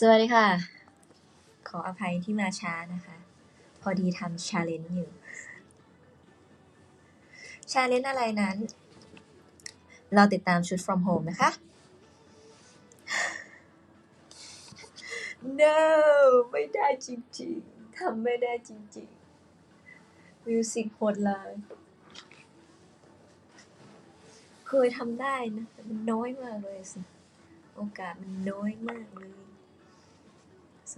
สวัสดีค่ะ ขออภัยที่มาช้านะคะ พอดีทำชาเลนจ์อยู่ ชาเลนจ์อะไรนั้น เราติดตามชุด from home นะคะ no ไม่ได้จริงๆ ทำไม่ได้จริงๆ มิวสิกโหดเลยเคยทำได้นะแต่มันน้อยมากเลยสิ โอกาสมันน้อยมากเลย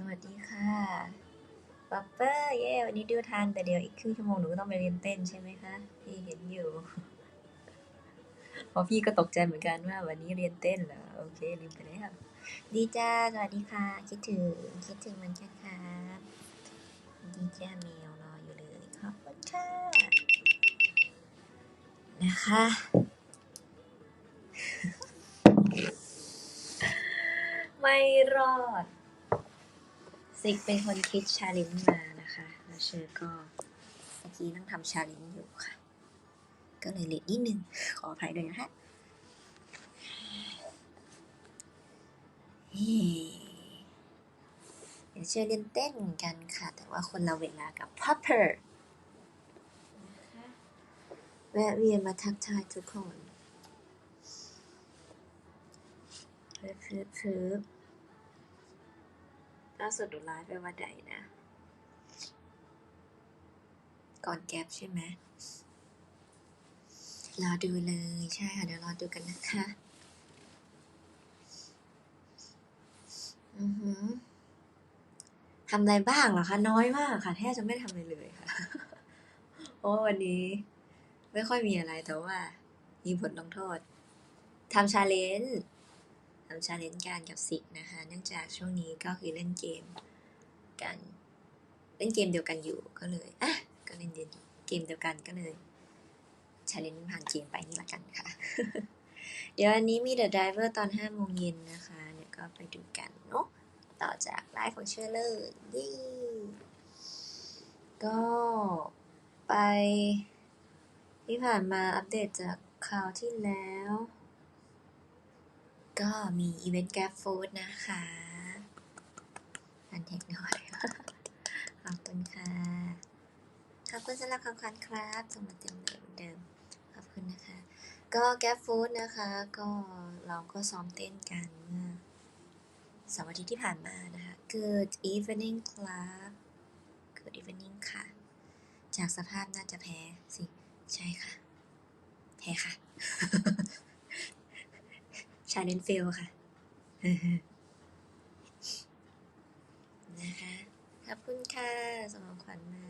วัสดีค่ะป๊อปเปอร์เย้วันนี้ดูทันแต่เดี๋ยวอีกครึ่งชั่วโมงหนูก็ต้องไปเรียนเต้นใช่ไหมคะพี่เห็นอยู่พราะพี่ก็ตกใจเหมือนกันว่า วันนี้เรียนเต้นเหรอโอเคลืมไปแล้วดีจ้าสวัสดีค่ะ คิดถึงคิดถึงมันค่ะครับดีจ้าแมวรออยู่เลยขอบคุณค่ะนะคะไม่รอด ซิกเป็นคนคิดชาเลนจ์มานะคะ แล้วเชอร์ก็เมื่อกี้นั่งทำชาเลนจ์อยู่ค่ะ ก็เลยเลทนิดนึง ขออภัยด้วยนะคะเฮ้เดี๋ยวเชอร์เรียนเต้นเหมือนกันค่ะ แต่ว่าคนละเวลากับ Popper นะคะแวะเวียนมาทักทายทุกคนเพิ่มเพิ่มเพิ่ม ล่าสุดดูไลฟ์ไปว่าใดนะ ก่อนแก๊ปใช่ไหมรอดูเลยใช่ค่ะเดี๋ยวรอดูกันนะคะ อือหือทำอะไรบ้างเหรอคะ น้อยมากค่ะ แทบจะไม่ทำอะไรเลยค่ะ เพราะวันนี้ ไม่ค่อยมีอะไรแต่ว่า มีบทลงโทษทำชาเลนจ์ ทำชาเลนจ์การกับสิกนะคะ เนื่องจากช่วงนี้ก็คือเล่นเกมกัน เล่นเกมเดียวกันอยู่ก็เลยอะก็เล่นเกมเดียวกันก็เลยชาเลนจ์ผ่านเกมไปนี่ละกันค่ะ เดี๋ยวอันนี้มี The Driver ตอน5โมงเย็นนะคะเดี๋ยวก็ไปดูกันเนาะต่อจากไลฟ์ของเชอร์เลยเย้ก็ไปที่ผ่านมาอัปเดตจากข่าวที่แล้ว ก็มีอีเวนต์แก f ฟู้ดนะคะอันเทคหน่อย ขอบคุณค่ะ ขอบคุณสำหรับคำขวัญครับส่งมาเต็มเลยเหมือนเดิม ขอบคุณนะคะ ก็แก f ฟู้ดนะคะ ก็เราก็ซ้อมเต้นกันเมื่อสาร์อาทิตย์ที่ผ่านมานะคะ Good evening club Good evening ค่ะ จากสภาพน่าจะแพ้สิ ใช่ค่ะ แพ้ค่ะ ชาเลนเฟลค่ะนะคะขอบคุณค่ะสำหรับขวัญมา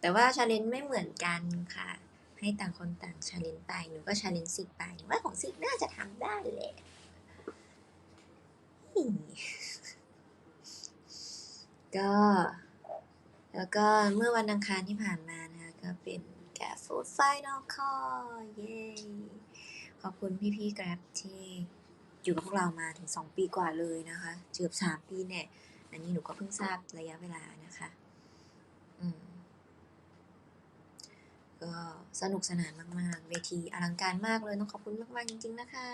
แต่ว่าชาเลนไม่เหมือนกันค่ะ ให้ต่างคนต่างชาเลนไปหนูก็ชาเลนซิกไปหนูว่าของซิกน่าจะทำได้แหละก็แล้วก็เมื่อวันอังคารที่ผ่านมานะคะ ก็เป็นแกฟูดไฟนอลคอเย้ ขอบคุณพี่ๆ Grab ที่อยู่กับพวกเรามาถึง 2 ปีกว่าเลยนะคะเกือบ3 ปีเนี่ย อันนี้หนูก็เพิ่งทราบระยะเวลานะคะ อืมก็สนุกสนานมาก ๆ เวทีอลังการมากเลยต้องขอบคุณมาก ๆ จริง ๆ นะคะ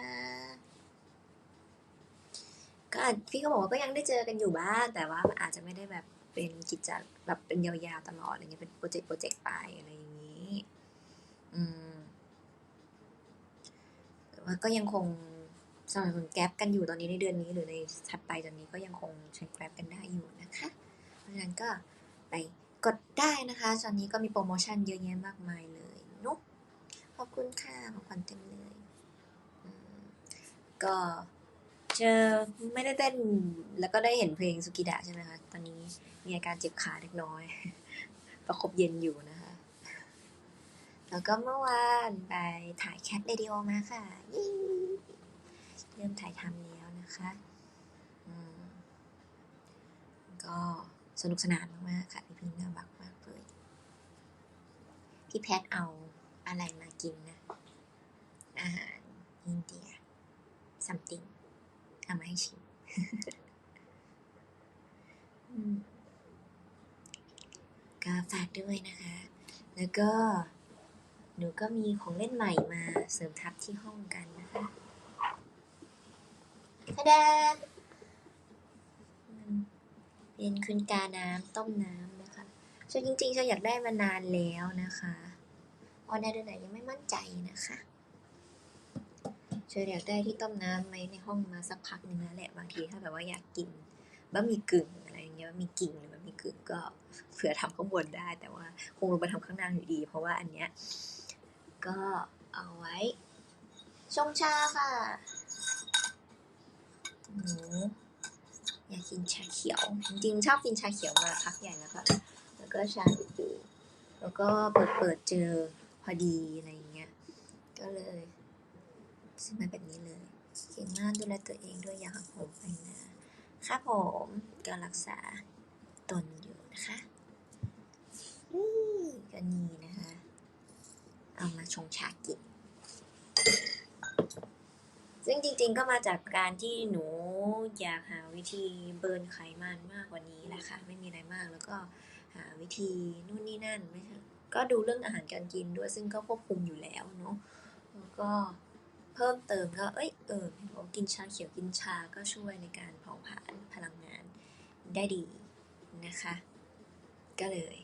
ก็พี่ก็บอกว่าก็ยังได้เจอกันอยู่บ้าง แต่ว่ามันอาจจะไม่ได้แบบเป็นกิจแบบเป็นยาว ๆ ตลอดอะไรเงี้ยเป็นโปรเจกต์โปรเจกต์ไปอะไรอย่างนี้ อืม แต่ว่าก็ยังคงสนับสนุนแกร็บกันอยู่ตอนนี้ในเดือนนี้ หรือในถัดไปตอนนี้ก็ยังคงใช้แกร็บกันได้อยู่นะคะ เพราะฉะนั้นก็ไปกดได้นะคะตอนนี้ก็มีโปรโมชั่นเยอะแยะมากมายเลยนุ๊กขอบคุณค่ะของขวัญเต็มเลยอืมก็เจอไม่ได้เต้นแล้วก็ได้เห็นเพลงสุกิดะใช่ไหมคะ ตอนนี้มีอาการเจ็บขาเล็กน้อย ประคบเย็นอยู่นะคะ แล้วก็เมื่อวานไปถ่ายแคทเรดิโอมาค่ะยี่เริ่มถ่ายทำแล้วนะคะอืมก็สนุกสนานมากๆค่ะ พี่พิงน่ารักมากเลย พี่แพทเอาอะไรมากินนะ อาหารอินเดีย something เอามาให้ชิมอืมก็ฝากด้วยนะคะ แล้วก็ หนูก็มีของเล่นใหม่มาเสริมทับที่ห้องกันนะคะทะดาเป็นคุณกาน้ำต้มน้ำนะคะเชอจริงๆเชออยากได้มานานแล้วนะคะออนได้เดือนไหนยังไม่มั่นใจนะคะเชออยากได้ที่ต้มน้ำไว้ในห้องมาสักพักหนึงแล้วแหละบางทีถ้าแบบว่าอยากกินบะหมี่กึ่งอะไรอย่างเงี้ยบะหมี่กิ่งหรือบะหมี่กึ่งก็เผื่อทำข้างบนได้ แต่ว่าคงลงไปทำข้างล่างอยู่ดี เพราะว่าอันเนี้ย ก็เอาไว้ชงชาค่ะ หนูอยากกินชาเขียว จริงๆ ชอบกินชาเขียวมาพักใหญ่แล้วก็แล้วก็ชาอื่นๆแล้วก็เปิดเปิดๆเจอพอดีอะไรอย่างเงี้ย ก็เลยซื้อมาแบบนี้เลยเก่งมากดูแลตัวเองด้วยอย่าหักโหมไปนะครับผมก็รักษาตนอยู่นะคะนี่ก็นี่นะคะ เอามาชงชากิน ซึ่งจริงๆก็มาจากการที่หนูอยากหาวิธีเบิร์นไขมันมากกว่านี้แหละค่ะ ไม่มีอะไรมากแล้วก็หาวิธีนู่นนี่นั่นไม่ใช่ก็ดูเรื่องอาหารการกินด้วยซึ่งก็ควบคุมอยู่แล้วเนาะแล้วก็เพิ่มเติมก็เอ้ยเออเห็นบอกกินชาเขียวกินชาก็ช่วยในการเผาผลาญพลังงานได้ดีนะคะ ก็เลย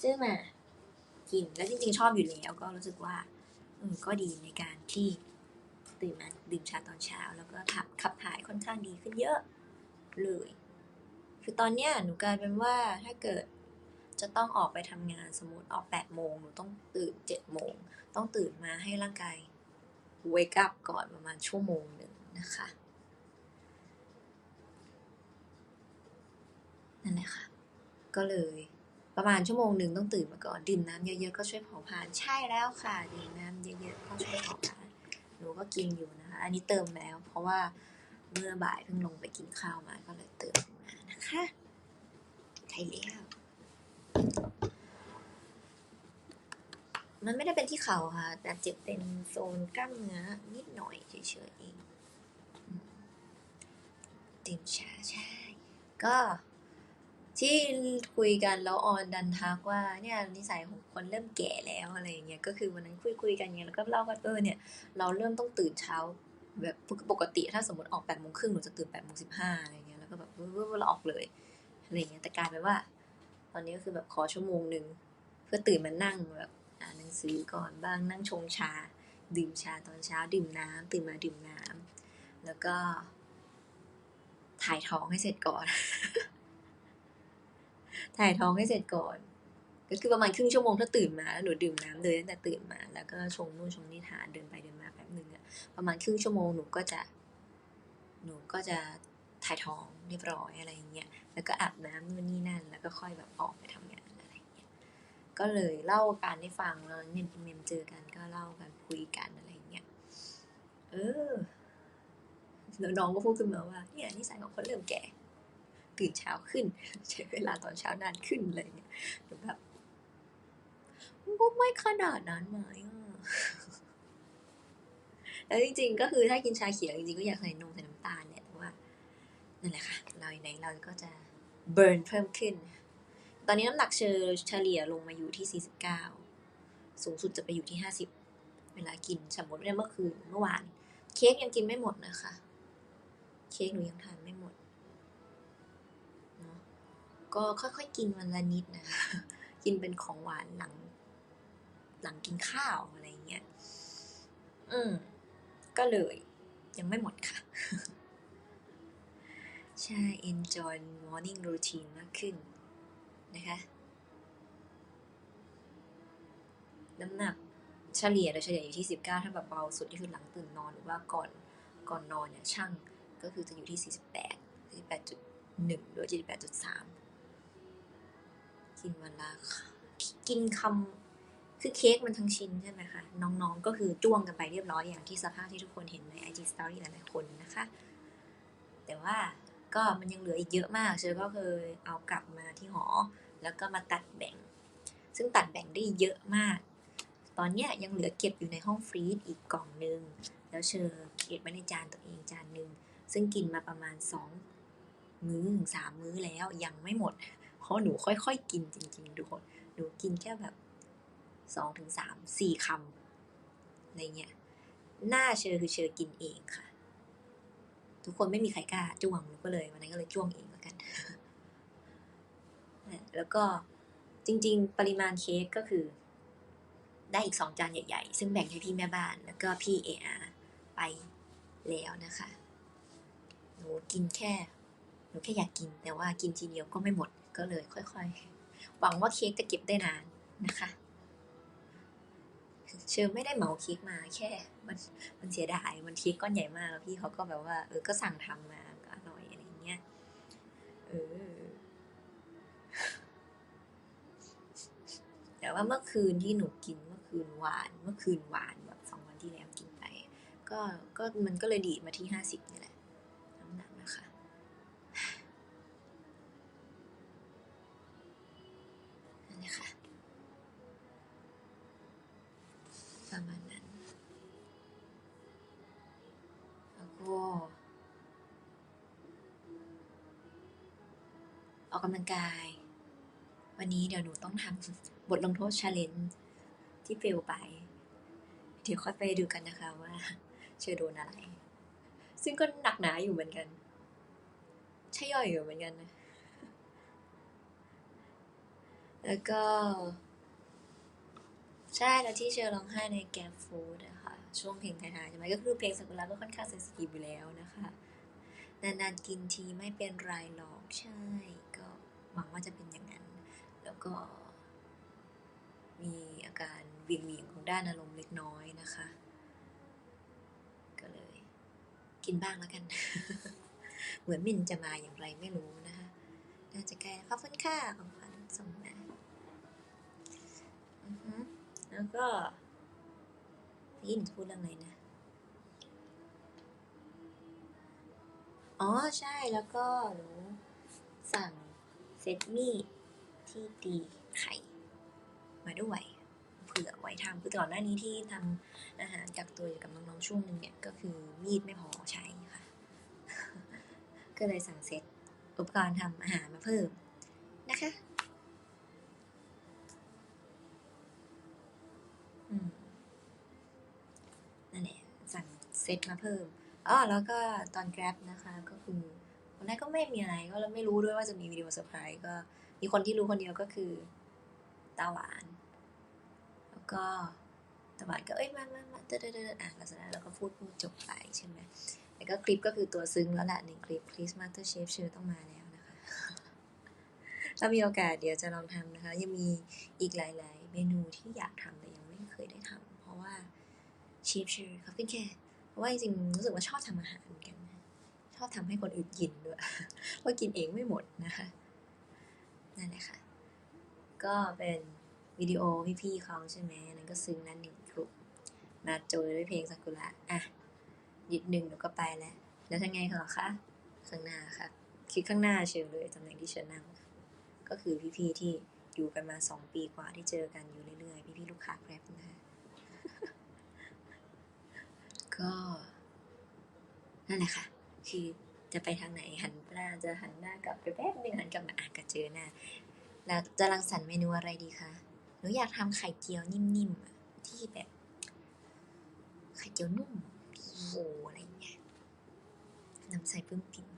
ซื้อมา กิน แล้วจริงๆชอบอยู่แล้วก็รู้สึกว่าเออก็ดีในการที่ตื่นมาดื่มชาตอนเช้า แล้วก็ขับขับถ่ายค่อนข้างดีขึ้นเยอะเลย คือตอนเนี้ยหนูกลายเป็นว่าถ้าเกิดจะต้องออกไปทำงานสมมติออกแปดโมงหนูต้องตื่นเจ็ดโมงต้องตื่นมาให้ร่างกาย wake up ก่อนประมาณชั่วโมงหนึ่งนะคะนั่นแหละค่ะ ก็เลย ประมาณชั่วโมงหนึ่งต้องตื่นมาก่อนดื่มน้ำเยอะๆก็ช่วยเผาผลาญใช่แล้วค่ะดื่มน้ำเยอะๆก็ช่วยเผาผลาญหนูก็กินอยู่นะคะ อันนี้เติมแล้ว เพราะว่าเมื่อบ่ายเพิ่งลงไปกินข้าวมาก็เลยเติมมานะคะใช่แล้วมันไม่ได้เป็นที่เข่าค่ะ แต่เจ็บเป็นโซนกล้ามเนื้อนิดหน่อยเฉยๆเองอืมดื่มชาใช่ก็ ที่คุยกันแล้วออนดันทักว่าเนี่ยนิสัยของคนเริ่มแก่แล้วอะไรอย่างเงี้ยก็คือวันนั้นคุยคุยๆกันเงี้ยแล้วก็เล่าว่าเออเนี่ยเราเริ่มต้องตื่นเช้าแบบปกติถ้าสมมติออกแปดโมงครึ่งหนูจะตื่นแปดโมงสิบห้าอะไรเงี้ยแล้วก็แบบเออเราออกเลยอะไรเงี้ยแต่กลายเป็นว่า ตอนนี้ก็คือแบบขอชั่วโมงหนึ่งเพื่อตื่นมานั่งแบบอ่านหนังสือก่อนบ้างนั่งชงชา ดื่มชาตอนเช้าดื่มน้ำตื่นมาดื่มน้ำแล้วก็ถ่ายท้องให้เสร็จก่อน ถ่ายท้องให้เสร็จก่อน ก็คือประมาณครึ่งชั่วโมงถ้าตื่นมาแล้วหนูดื่มน้ำเลยตั้งแต่ตื่นมา แล้วก็ชงนู่นชงนี่ทานเดินไปเดินมาแป๊บหนึ่งอะประมาณครึ่งชั่วโมงหนูก็จะ หนูก็จะถ่ายท้องเรียบร้อยอะไรอย่างเงี้ยแล้วก็อาบน้ำนู่นนี่นั่น แล้วก็ค่อยแบบออกไปทำงานอะไรอย่างเงี้ยก็เลยเล่าการให้ฟังแล้วเนี่ยเมมเจอกันก็เล่ากันคุยกันอะไรอย่างเงี้ยเออแล้วน้องก็พูดขึ้นมาว่าเนี่ยนิสัยของคนเริ่มแก่ ตื่นเช้าขึ้น ใช้เวลาตอนเช้านานขึ้นอะไรเงี้ยหนูแบบก็ไม่ขนาดนั้นไหมอะแล้วจริงๆ ก็คือถ้ากินชาเขียวจริงๆ ก็อยากใส่นมใส่น้ำตาลเนี่ยแต่ว่านั่นแหละค่ะ เราไหนเราก็จะเบิร์นเพิ่มขึ้น ตอนนี้น้ำหนักเชอเฉลี่ยลงมาอยู่ที่ 49 สูงสุดจะไปอยู่ที่ 50 เวลากินสมมติเมื่อคืนเมื่อวาน เค้กยังกินไม่หมดนะคะ เค้กหนูยังทานไม่หมด ก็ค่อยๆกินวันละนิดนะคะ กินเป็นของหวานหลัง หลังกินข้าวอะไรเงี้ย อืม ก็เลย ยังไม่หมดค่ะ ใช่ enjoy morning routine มากขึ้นนะคะ น้ำหนักเฉลี่ยโดยเฉลี่ยอยู่ที่ 19 ถ้าแบบเบาสุดที่คือหลังตื่นนอนหรือว่าก่อนก่อนนอนเนี่ยช่างก็คือจะอยู่ที่ 48 48.1 หรือ 48.3 กินวันละกินคำคือเค้กมันทั้งชิ้นใช่ไหมคะน้องๆก็คือจ้วงกันไปเรียบร้อยอย่างที่สภาพที่ทุกคนเห็นใน IG Story หลายๆคนนะคะ แต่ว่าก็มันยังเหลืออีกเยอะมากเชอก็เคยเอากลับมาที่หอ แล้วก็มาตัดแบ่ง ซึ่งตัดแบ่งได้เยอะมาก ตอนเนี้ยยังเหลือเก็บอยู่ในห้องฟรีซอีกกล่องหนึ่งแล้วเชอเก็บไว้ในจานตัวเองจานหนึ่งซึ่งกินมาประมาณสองมื้อถึงสามมื้อแล้วยังไม่หมด ราะหนูค่อยๆ กินจริงๆทุกคน หนูกินแค่แบบสองถึงสามสี่คำอะไรเงี้ย หน้าเชอคือเชอกินเองค่ะ ทุกคนไม่มีใครกล้าจ้วงหนูก็เลยวันนั้นก็เลยจ้วงเองแล้วกัน แล้วก็จริง ๆ ปริมาณเค้กก็คือ ได้อีกสองจานใหญ่ๆ ซึ่งแบ่งให้พี่แม่บ้าน แล้วก็พี่เออาไปแล้วนะคะ หนูกินแค่หนูแค่อยากกินแต่ว่ากินทีเดียวก็ไม่หมด ก็เลยค่อยๆ หวังว่าเค้กจะเก็บได้นานนะคะ เชิญไม่ได้เหมาเค้กมาแค่ มันมันเสียดายมันเค้กก้อนใหญ่มากแล้วพี่เขาก็แบบว่าเออก็สั่งทำมาก็อร่อยอะไรอย่างเงี้ยเออแต่ว่าเมื่อคืนที่หนูกินเมื่อคืนหวาน เมื่อคืนหวานแบบสองวันที่แล้วกินไป ก็ก็มันก็เลยดีดมาที่ห้าสิบนี่แหละ ประมาณนั้น แล้วก็ ออกกำลังกาย วันนี้เดี๋ยวหนูต้องทำบทลงโทษชาเลนจ์ที่เฟลไป เดี๋ยวค่อยไปดูกันนะคะว่าเชอโดนอะไร ซึ่งก็หนักหนาอยู่เหมือนกัน ใช่ย่อยอยู่เหมือนกันนะ แล้วก็ ใช่แล้วที่เชอร้องไห้ในแกมฟูดอะคะช่วงเพลงไท้ายๆใช่ไหมก็คือเพลงซากุระก็ค่อนข้างเซนซิทีฟอยู่แล้วนะคะนานๆกินทีไม่เป็นไรหรอกใช่ ก็หวังว่าจะเป็นอย่างนั้น แล้วก็ มีอาการเวียงเวียงของด้านอารมณ์เล็กน้อยนะคะ ก็เลย กินบ้างแล้วกัน เหมือนมินจะมาอย่างไรไม่รู้นะคะ น่าจะแก้ขอบคุณค่าของขวัญส่งมาอือฮึ แล้วก็พี่หนูพูดเรื่องอะไรนะ อ๋อใช่แล้วก็หนูสั่งเซตมีดที่ตีไข่มาด้วยเผื่อไว้ทำคือก่อนหน้านี้ที่ทำอาหารกักตัวอยู่กับน้องๆช่วงหนึ่งเนี่ยก็คือมีดไม่พอใช้ค่ะ ก็เลยสั่งเซตอุปกรณ์ทำอาหารมาเพิ่มนะคะ อืมนั่นแหละสั่งเซตมาเพิ่มอ๋อแล้วก็ตอน Grab นะคะก็คือวันแรกก็ไม่มีอะไรก็เราไม่รู้ด้วยว่าจะมีวิดีโอเซอร์ไพรส์ก็มีคนที่รู้คนเดียวก็คือตาหวาน แล้วก็ตาหวานก็เอ้ยมามามาเดเดอะลักษณะแล้วก็พูดพูดจบไปใช่ไหมแล้วก็คลิปก็คือตัวซึ้งแล้วแหละหนึ่งคลิปคลิปมาสเตอร์เชฟชื่อต้องมาแล้วนะคะถ้ามีโอกาสเดี๋ยวจะลองทำนะคะ ยังมีอีกหลาย ๆ เมนูที่อยากทำแต่ยังไม่เคยได้ทำเพราะว่าเชฟชื่อเขาเป็นแค่ เพราะว่าจริงรู้สึกว่าชอบทำอาหารเหมือนกัน ชอบทำให้คนอื่นกินด้วยเพราะกินเองไม่หมดนะคะนั่นแหละค่ะ ก็เป็นวิดีโอพี่ๆเขาใช่ไหมนั่นก็ซึ้งนั้นหนึ่งกลุ่มมาโจยด้วยเพลงซากุระอะหยิบหนึ่งหนูก็ไปแล้ว แล้วทางไงเหรอคะข้างหน้าค่ะคลิกข้างหน้าเชิญเลยตำแหน่งที่เชิญนั่ง ก็คือพี่ๆที่อยู่กันมาสองปีกว่าที่เจอกันอยู่เรื่อยๆ พี่ๆลูกค้าแกร็บนะคะ ก็นั่นแหละค่ะ คือจะไปทางไหนหันหน้าจะหันหน้ากลับไปแป๊บนึงหันกลับมาอะก็เจอหน้าแล้วจะรังสรรค์เมนูอะไรดีคะหนูอยากทำไข่เจียวนิ่มๆที่แบบ ไข่เจียวนุ่มโอ้อะไรเงี้ยน้ำใส่เปึ้มปิ่ม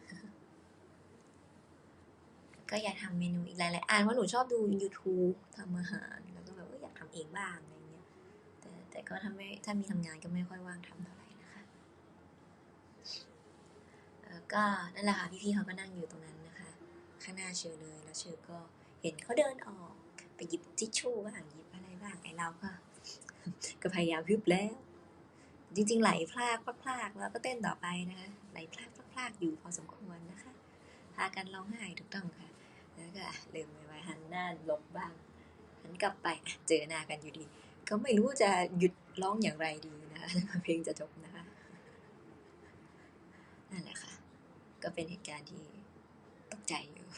ก็อยากทำเมนูอีกหลายๆอันว่าหนูชอบดู YouTube ทำอาหาร แล้วก็แบบอออยากทำเองบ้างอะไรเงี้ยแต่แต่ก็ถ้าไม่ถ้ามีทำงานก็ไม่ค่อยว่างทำเท่าไหร่นะคะแล้ว ก็นั่นแหละค่ะพี่ๆเขาก็นั่งอยู่ตรงนั้นนะคะ ข้างหน้าเชอเลยแล้วเชอก็เห็นเขาเดินออกไปหยิบทิชชู่บ้างหยิบอะไรบ้างไอ้เราก็ ก็พยายามฮึบแล้ว จริง ๆ ไหลพลากพลากแล้วก็เต้นต่อไปนะคะไหลพลากพลากอยู่พอสมควรนะคะพากันร้องไห้ถูกต้องค่ะ แล้วก็ลืมไปไว้หันหน้าหลบบ้างหันกลับไปเจอหน้ากันอยู่ดี ก็ไม่รู้จะหยุดร้องอย่างไรดีนะคะเพลงจะจบนะคะนั่นแหละค่ะ ก็เป็นเหตุการณ์ที่ตกใจอยู่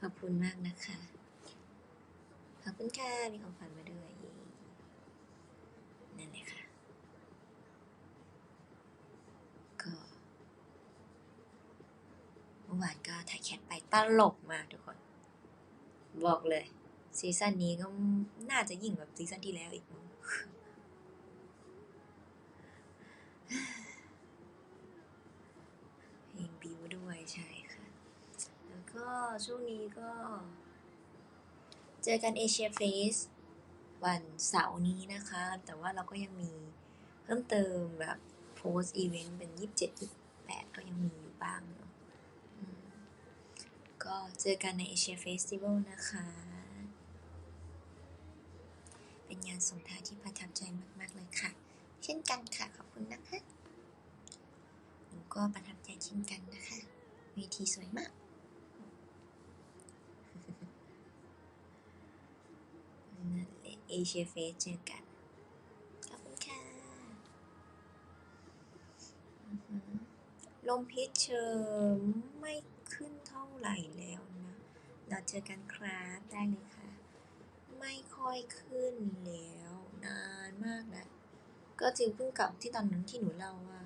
ขอบคุณมากนะคะ ขอบคุณค่ะ มีของขวัญมาด้วย นั่นแหละค่ะ ก็เมื่อวานก็ถ่ายแคทไปตลกมากทุกคน บอกเลย ซีซั่นนี้ก็น่าจะยิ่งแบบซีซั่นที่แล้วอีกมั้ง ช่วงนี้ก็ เจอกันเอเชียเฟสวันเสาร์นี้นะคะ แต่ว่าเราก็ยังมีเพิ่มเติมแบบโพสอีเวนต์เป็นยี่สิบเจ็ดยี่แปดก็ยังมีอยู่บ้างเนาะก็เจอกันในเอเชียเฟสติวัลนะคะ เป็นงานส่งท้ายที่ประทับใจมาก ๆ เลยค่ะ เช่นกันค่ะ ขอบคุณนะคะ หนูก็ประทับใจเช่นกันนะคะ เวทีสวยมาก นั่นแหละเอเชียเฟสเจอกัน ขอบคุณค่ะลมพิษเชิมไม่ขึ้นเท่าไหร่แล้วนะ เราเจอกันครับได้เลยค่ะ ไม่ค่อยขึ้นแล้ว นานมากแล้ว ก็จริงเพิ่งกลับที่ตอนนั้นที่หนูเล่าว่า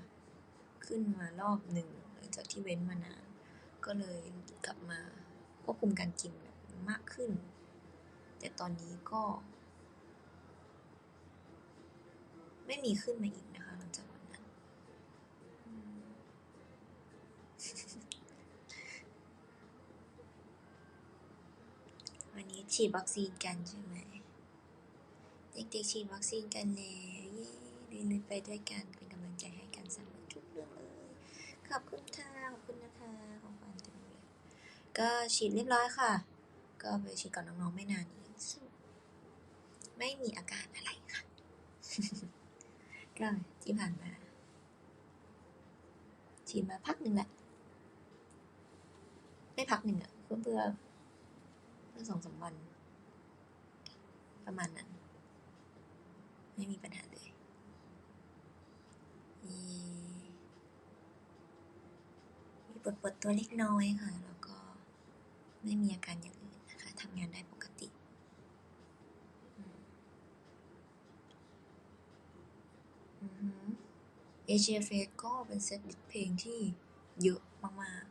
ขึ้นมารอบหนึ่งหลังจากที่เว้นมานาน ก็เลยกลับมาควบคุมการกินแบบมากขึ้น แต่ตอนนี้ก็ ไม่มีขึ้นมาอีกนะคะหลังจากวันนั้น วันนี้ฉีดวัคซีนกันใช่ไหมเด็กๆฉีดวัคซีนกันแล้วเย้ลุยๆไปด้วยกันเป็นกำลังใจให้กันเสมอทุกเรื่องเลย ขอบคุณค่ะขอบคุณนะคะของขวัญเต็มเลยก็ฉีดเรียบร้อยค่ะ ก็ไปฉีดก่อนน้องๆไม่นานนี้ ไม่มีอาการอะไรค่ะ ก็ที่ผ่านมา ฉีดมาพักหนึ่งแหละไม่พักหนึ่งอะเพื่อเพื่อเพื่อสองสามวัน ประมาณนั้น ไม่มีปัญหาเลยมีมีปวดปวดตัวเล็กน้อยค่ะ แล้วก็ไม่มีอาการอย่างอื่นนะคะทำงานได้ปกติอืมอือหือ เอเชียเฟสก็เป็นเซตดิสเพลงที่เยอะมาก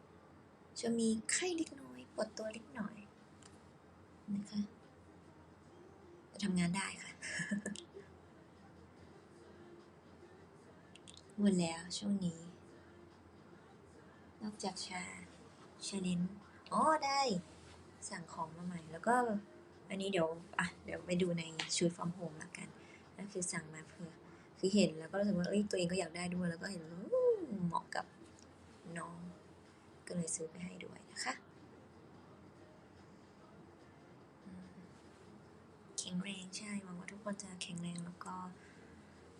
ๆ จะมีไข้เล็กน้อย ปวดตัวเล็กหน้อยนะคะจะทำงานได้ค่ะ หมดแล้วช่วงนี้ นอกจากชาชาเลนอ๋อได้สั่งของมาใหม่ แล้วก็อันนี้เดี๋ยว อะ เดี๋ยวไปดูในชุดฟอร์มโฮมละกัน คือสั่งมาเพื่อคือเห็นแล้วก็รู้สึกว่าเอ้ยตัวเองก็อยากได้ด้วย แล้วก็เห็นเหมาะกับน้อง ก็เลยซื้อไปให้ด้วยนะคะแข็งแรงใช่หวังว่าทุกคนจะแข็งแรงแล้วก็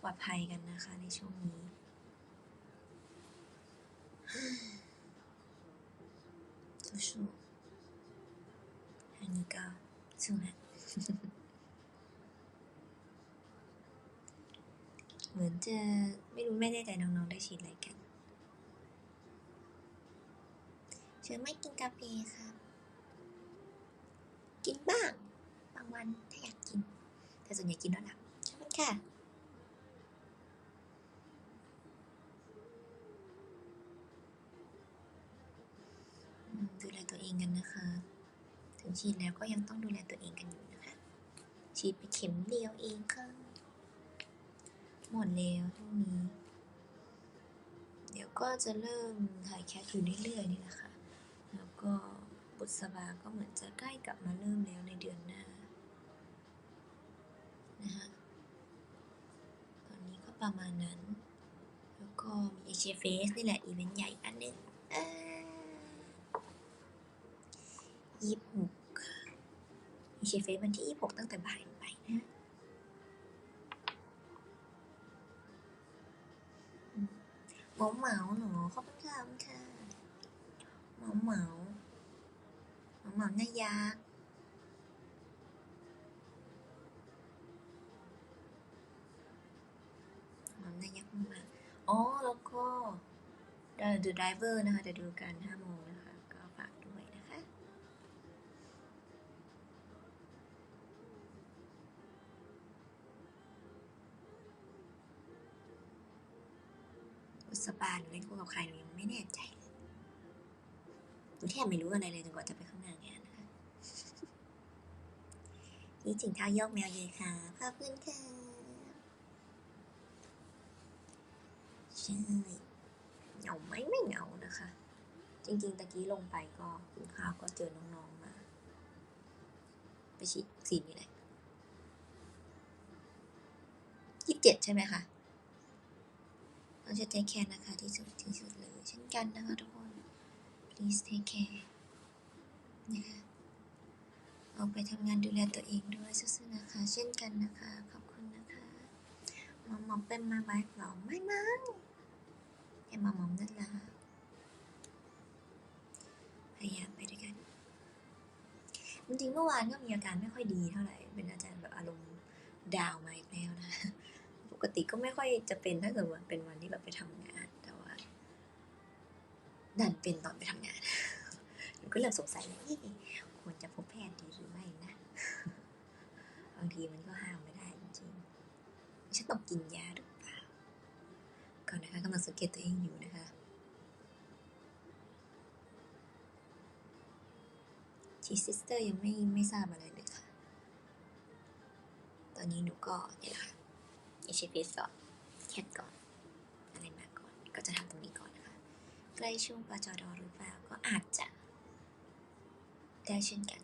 ปลอดภัยกันนะคะ ในช่วงนี้สู้ๆอันนี้ก็สู้นะ เหมือนจะไม่รู้ไม่แน่ใจน้องๆได้ฉีดอะไรกันเชื่อไม่กินกาแฟครับ กินบ้าง บางวันถ้าอยากกิน แต่ส่วนใหญ่กินแล้วหลับขอบคุณค่ะดูแลตัวเองกันนะคะ ถึงฉีดแล้วก็ยังต้องดูแลตัวเองกันอยู่นะคะ ฉีดไปเข็มเดียวเองค่ะ หมดแล้วช่วงนี้ เดี๋ยวก็จะเริ่มถ่ายแคสอยู่เรื่อยๆนี่แหละค่ะ แล้วก็บุษบาก็เหมือนจะใกล้กลับมาเริ่มแล้วในเดือนหน้านะคะตอนนี้ก็ประมาณนั้น แล้วก็มีเอเชียเฟสนี่แหละอีเวนต์ใหญ่อันหนึงยี่หกเอเชียเฟสวันที่ยี่หกตั้งแต่บ่ายไปนะ เหมาเหมาหนูขอบคุณค่ะคุณค่ะเหมาเหมาเหมาเหมาหน้ายักษ์เหมาหน้ายักษ์มากอ๋อแล้วก็ The The Driver นะคะเดี๋ยวดูกันห้าโมง สบาหนูเล่นคู่กับใครหนูยังไม่แน่ใจเลยหนูแทบไม่รู้อะไรเลยจนกว่าจะไปข้างหน้างานนะคะนี่จิงเท้ายกแมวเยยค่ะขอบคุณค่ะใช่เหงาไหมไม่เหงานะคะ จริงๆตะกี้ลงไปก็กินข้าวก็เจอน้องๆมา ไปฉีดวัคซีนนี่แหละยี่สิบเจ็ดใช่ไหมคะ เราจะ take care นะคะที่สุดที่สุดเลยเช่นกันนะคะทุกคน please take care นะคะออกไปทำงานดูแลตัวเองด้วยสู้ๆนะคะ เช่นกันนะคะ ขอบคุณนะคะหมอมหมอมเป็นมาไว้หรอไม่มั้งแค่หมอมหมอมนั่นแหละพยายามไปด้วยกันจริงๆเมื่อวานก็มีอาการไม่ค่อยดีเท่าไหร่ เป็นอาจารย์แบบอารมณ์ดาวมาอีกแล้วนะ กติก็ไม่ค่อยจะเป็นถ้าเกิดว่าเป็นวันที่แบบไปทำงาน แต่ว่าดันเป็นตอนไปทำงานหนูก็เริ่มสงสัยแล้วควรจะพบแพทย์ดีหรือไม่นะบางทีมันก็ห้ามไม่ได้จริงๆฉันต้องกินยาหรือเปล่าก่อนนะคะกำลังสังเกตตัวเองอยู่นะคะชีซิสเตอร์ยังไม่ไม่ทราบอะไรเลยค่ะ ตอนนี้หนูก็เนี่ยแหละค่ะ อชพีก่อนแคทก่อน อะไรมาก่อน ก็จะทำตรงนี้ก่อนนะคะ ใกล้ช่วงปจดหรือเปล่าก็อาจจะได้เช่นกัน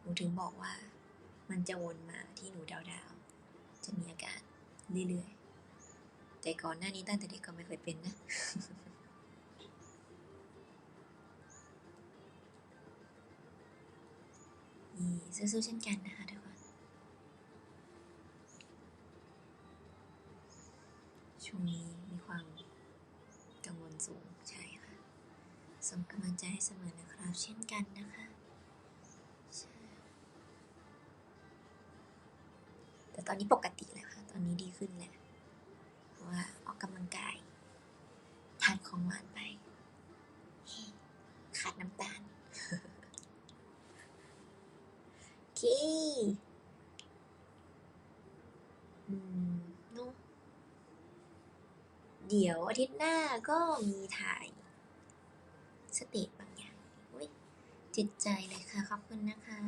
หนูถึงบอกว่า มันจะวนมาที่หนูดาวๆ จะมีอาการเรื่อยๆ แต่ก่อนหน้านี้ตั้งแต่เด็กก็ไม่เคยเป็นนะสู้ๆเช่นกันนะคะทุกคน ช่วงนี้มีความกังวลสูงใช่ค่ะส่งกำลังใจให้เสมอนะครับ เช่นกันนะคะ แต่ตอนนี้ปกติแล้วค่ะ ตอนนี้ดีขึ้นแล้วเพราะว่าออกกำลังกาย ทานของหวานไป ขาดน้ำตาลโอเคอืมเนอะ เดี๋ยวอาทิตย์หน้าก็มีถ่ายสเตจบางอย่างอุ้ยจิตใจเลยค่ะ ขอบคุณนะคะ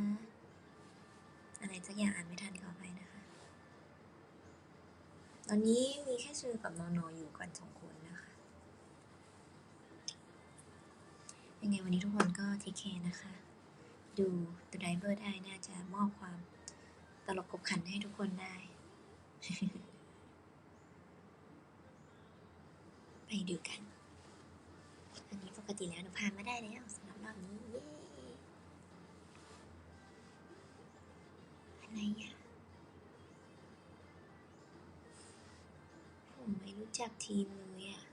อะไรสักอย่างอ่านไม่ทันขอไปนะคะ ตอนนี้มีแค่ชื่อกับนอนออยู่กันสองคนนะคะยังไงวันนี้ทุกคนก็เทคแคร์นะคะ ดู The Diver ได้น่าจะมอบความตลกขบขันให้ทุกคนได้ ไปดูกัน อันนี้ปกติแล้วหนูผ่านมาได้แล้วสำหรับรอบนี้ เย้อะไรอะผมไม่รู้จักทีมเลยอะ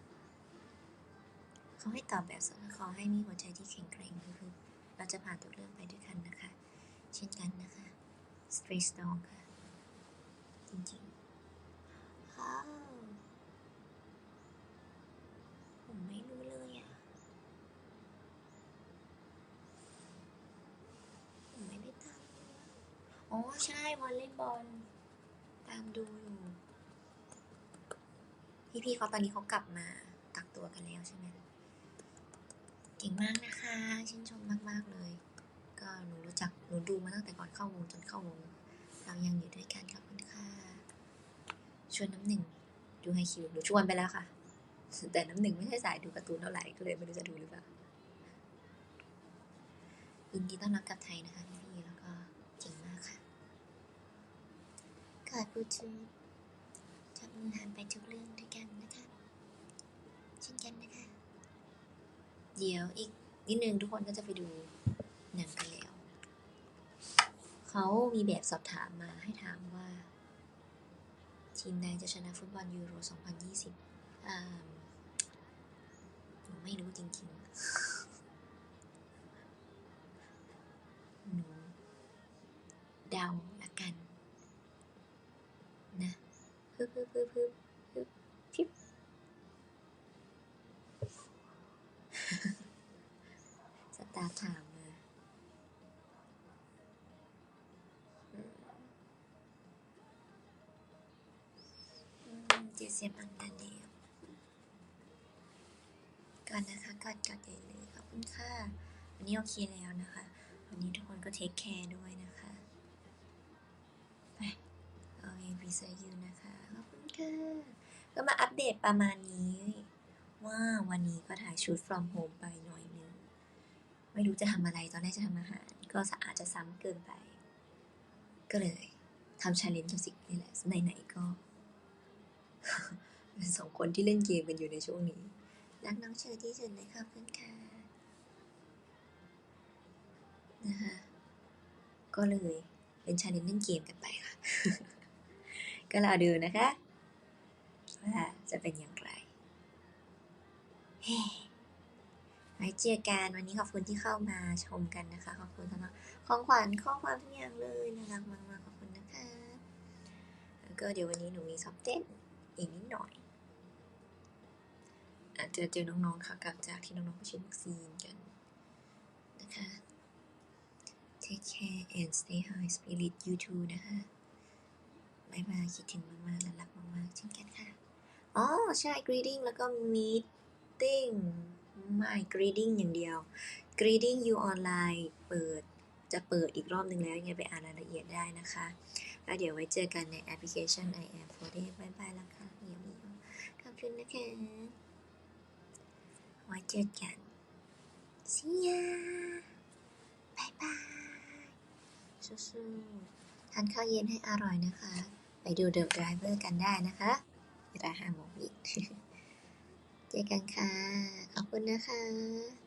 เขาให้ตอบแบบสนขอให้มีหัวใจที่แข็งแกร่งคือเราจะผ่านทุกเรื่องไปด้วยกันนะคะ เช่นกันนะคะ Stay strong ค่ะ จริงๆว้าวผมไม่รู้เลยอะ ผมไม่ได้ตามดูอะ อ๋อใช่วอลเลย์บอลตามดูอยู่พี่ๆเขาตอนนี้เขากลับมากักตัวกันแล้วใช่ไหมเก่งมากนะคะ ชื่นชมมากๆเลย ก็หนูรู้จักหนูดูมาตั้งแต่ก่อนเข้าวงจนเข้าวง เรายังอยู่ด้วยกันขอบคุณค่ะชวนน้ำหนึ่งดูไฮคิวหนูชวนไปแล้วค่ะ แต่น้ำหนึ่งไม่ใช่สายดูการ์ตูนเท่าไหร่ก็เลยไม่รู้จะดูหรือเปล่ายินดีต้อนรับกลับไทยนะคะพี่ๆแล้วก็เก่งมากค่ะ กอดบูทูจับมือหันไปทุกเรื่องด้วยกันนะคะเช่นกันนะคะ เดี๋ยวอีกนิดนึงทุกคนก็จะไปดูหนังกันแล้ว เขามีแบบสอบถามมาให้ถามว่า ทีมใดจะชนะฟุตบอลยูโร 2020อ่าหนูไม่รู้จริงๆ หนูเดาละกัน นะ ฮึบฮึบฮึบฮึบฮึบพิบสตาร์ถามมาอืมอืมเจเซียมันดาเดียวก่อนนะคะก่อนก่อนใหญ่เลยขอบคุณค่ะ วันนี้โอเคแล้วนะคะ วันนี้ทุกคนก็เทคแคร์ด้วยนะคะ เอาเองพีเซยูนะคะ ขอบคุณค่ะ ก็มาอัปเดตประมาณนี้ ว่าวันนี้ก็ถ่ายชุด from home ไปหน่อยนึง ไม่รู้จะทำอะไรตอนแรกจะทำอาหาร ก็อาจจะซ้ำเกินไป ก็เลยทำชาเลนจ์กับสิ่งนี้แหละไหนๆก็เป็นสองคนที่เล่นเกมกันอยู่ในช่วงนี้ รักน้องเชอที่สุดเลยค่ะเพื่อนค่ะนะคะก็เลยเป็นชาเลนจ์เล่นเกมกันไปค่ะ ก็รอดูนะคะว่าจะเป็นอย่างไรเฮไว้เจอกันวันนี้ขอบคุณที่เข้ามาชมกันนะคะ ขอบคุณสำหรับของขวัญข้อความทุกอย่างเลยน่ารักมากๆขอบคุณนะคะแล้วก็เดี๋ยววันนี้หนูมีสอบเต้นอีกนิดหน่อยอาจจะเจอน้องๆค่ะกลับจากที่น้องๆไปฉีดวัคซีนกันนะคะ Take care and stay high spirit you too นะคะ บายบาคิดถึงมากๆและรักมากๆ เช่นกันค่ะ อ๋อ ใช่ greeting แล้วก็ meeting ไม่ greeting อย่างเดียว greeting you online เปิด จะเปิดอีกรอบหนึ่งแล้ว ยังไงไปอ่านรายละเอียดได้นะคะแล้วเดี๋ยวไว้เจอกันในแอปพลิเคชัน I am for day บายบายแล้วค่ะเหมียวเหมียวขอบคุณนะคะ ไว้เจอกัน see ya บายบายสู้ๆทานข้าวเย็นให้อร่อยนะคะ ไปดู The Driver กันได้นะคะ เวลาห้าโมงเย็นเจอกันค่ะ ขอบคุณนะคะ